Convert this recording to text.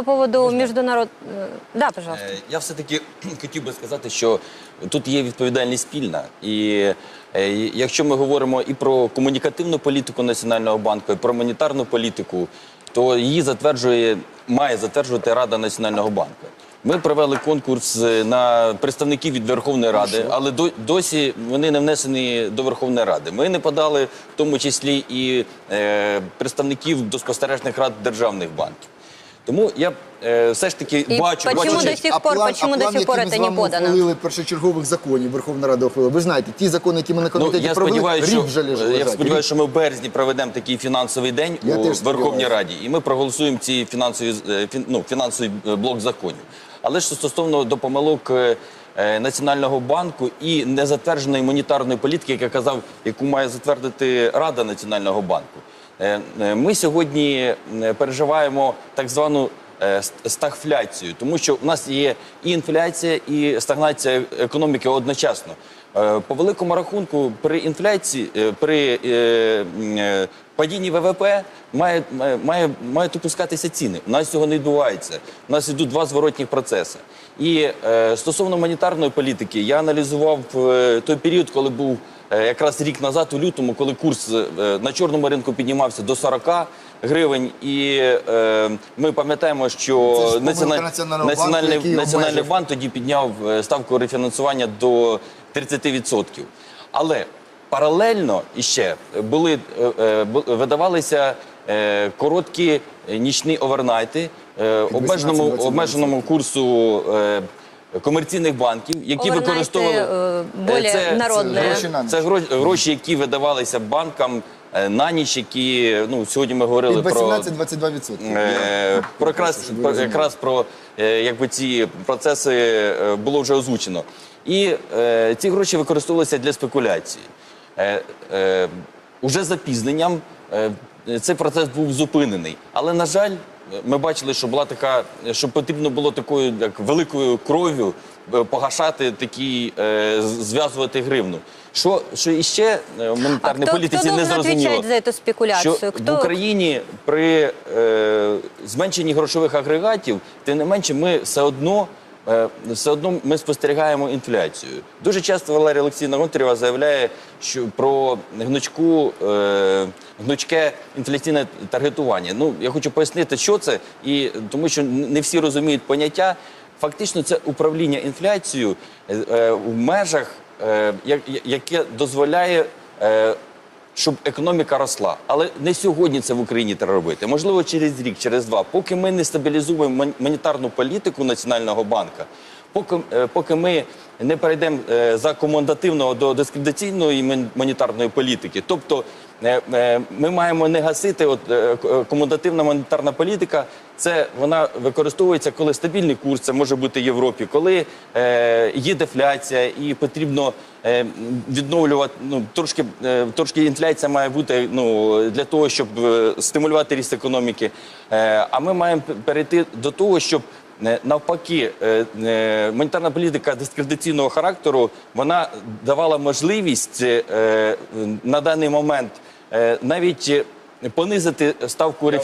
по поводу международ... э, Да, пожалуйста. Е, Я все-таки хотів би сказати, що тут є відповідальність спільна. І е, якщо ми говоримо і про комунікативну політику Національного банку, і про монетарну політику, то її затверджує, має затверджувати Рада Національного банку. Ми провели конкурс е, на представників від Верховної Ради, але до- досі вони не внесені до Верховної Ради. Ми не подали в тому числі і е, представників до спостережних рад державних банків. Тому я е, все ж таки І бачу, почему бачу до сих пор- почему до сих пор ми не подано? ухвалили першочергових законів, Верховна Рада ухвалила. Ви знаєте, ті закони, які ми на Ну, комітеті я провели, сподіваюся, рік що, вже лежать. я сподіваюся, що ми в березні проведемо такий фінансовий день Я у теж Верховній. Раді, і ми проголосуємо ці фінансові е, фін- ну, фінансовий е, блок законів. Але ж стосовно до помилок е, е, Національного банку і незатвердженої монетарної політики, яка казав, яку має затвердити Рада Національного банку. Е, е, Ми сьогодні е, переживаємо так звану стагфляцію, тому що у нас є і інфляція, і стагнація економіки одночасно. Е, По великому рахунку, при інфляції, е, при е, е, падінні ВВП має, має, мають опускатися ціни. У нас цього не відбувається. У нас йдуть два зворотні процеси. І е, стосовно монетарної політики, я аналізував е, той період, коли був е, якраз рік назад, у лютому, коли курс е, на чорному ринку піднімався до 40 гривень, і е, ми пам'ятаємо, що Це ж помилка Національного банку, національний, який національний обмежив. банк тоді підняв е, ставку рефінансування до 30%. Але паралельно іще були е, е, бу- видавалися е, короткі е, нічні овернайти е, обмеженому, 18-20%. обмеженому курсу е, комерційних банків, які Овернайти, використовували е, более це, народне. Гроші це гроші, гроші, які видавалися банкам е, на ніч, які ну сьогодні ми говорили про 18-22%. Е, про якраз, про, якраз про е, якби ці процеси е, було вже озвучено. І е, ці гроші використовувалися для спекуляції. Е, е, уже запізненням е, цей процес був зупинений. Але, на жаль, ми бачили, що була така, що потрібно було такою як великою кров'ю е, погашати такі, е, зв'язувати гривну. Що, що іще е, в монетарній політиці не зрозуміло за цю спекуляцію? що хто? в Україні при е, зменшенні грошових агрегатів, тим не менше, ми все одно. Е, Все одно ми спостерігаємо інфляцію. Дуже часто Валерія Олексійовна Гонтарєва заявляє, що про гнучку, е, гнучке інфляційне таргетування. Ну я хочу пояснити, що це, і тому що не всі розуміють поняття. Фактично, це управління інфляцією е, в межах, яке дозволяє. Щоб економіка росла. Але не сьогодні це в Україні треба робити. Можливо, через рік, через два. Поки ми не стабілізуємо монетарну політику Національного банку, поки, е, поки ми не перейдемо е, за командативного до дискредитаційної мон- монетарної політики, тобто е, ми маємо не гасити. От командативна монетарна політика, це вона використовується, коли стабільний курс, це може бути в Європі, коли е, є дефляція і потрібно е, відновлювати ну трошки, е, трошки інфляція має бути ну для того, щоб е, стимулювати ріст економіки. Е, а ми маємо перейти до того, щоб е, навпаки е, е, монетарна політика дискредитаційного характеру вона давала можливість на даний момент навіть понизити ставку рефінансування.